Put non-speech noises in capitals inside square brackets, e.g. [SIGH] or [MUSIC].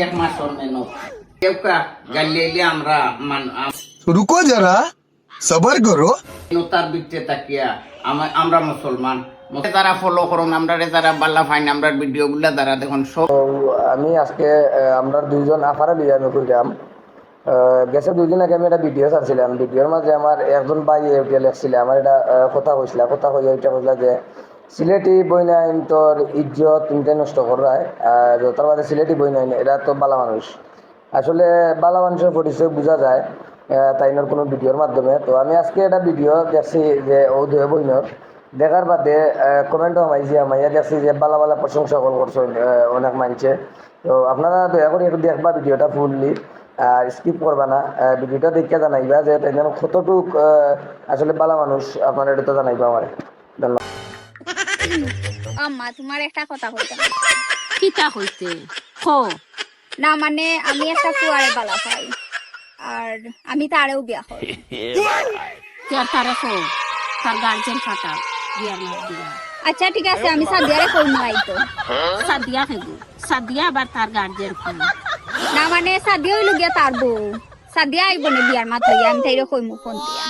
এক মাসের মেহনত কেউ কা গালিয়ে আমরা মান रुको जरा सबर करो তার বিচ্ছে তাকিয়া আমা- আমরা মুসলমান তারা ফলো করুন আমরা যারা বাল্লা ফাইন আমরা ভিডিও গুলা তারা দেখুন সব তো আমি আজকে আহ, আমরা দুইজন আফারা বিয়ে আমি করলাম গেছে দুই দিন আগে আমি একটা ভিডিও চাচ্ছিলাম ভিডিওর মাঝে আমার একজন ভাই এটা লেখছিল আমার এটা আহ, কথা কইছিল কথা কইয়া এটা কইলা যে সিলেটি বইনাইন তোর ইজ্জত তিনটে নষ্ট করায় আর তার বাদে সিলেটি বইনাইন এরা তো বালা মানুষ। আসলে বালা মানুষের পরিচয় বোঝা যায় তাইনোর কোনো ভিডিওর মাধ্যমে। তো আমি আজকে একটা ভিডিও দেখছি যে ও দুয়ে বইনর। দেখার বাদে কমেন্টও মাইছি মাইয়া দেখছি যে বালা বালা প্রশংসা কল করছ অনেক মানছে তো আপনারা দয়া করে একটু দেখবা ভিডিওটা ফুললি, আর স্কিপ করবা না। ভিডিওটা দেখে জানাইবা যে তাই কতটুক আসলে বালা মানুষ, আপনারা এটা তো জানাইবা আমার। [LAUGHS] আম্মা তোমার একটা কথা হইতে কিতা হইতে হো না মানে আমি একটা কুয়ারে বালা পাই আর আমি তারেও বিয়া হই তার [LAUGHS] তারে হো তার গার্জেন ফাটা বিয়ার না দিয়া। আচ্ছা ঠিক আছে আমি সাদিয়ারে কই নাই তো। সাদিয়া ফেগু সাদিয়া আবার তার গার্জেন ফোন না মানে সাদিয়া হইল গিয়া তার বউ। সাদিয়া আইব না বিয়ার হইয়া আমি তাইরে কই মু ফোন দিয়া।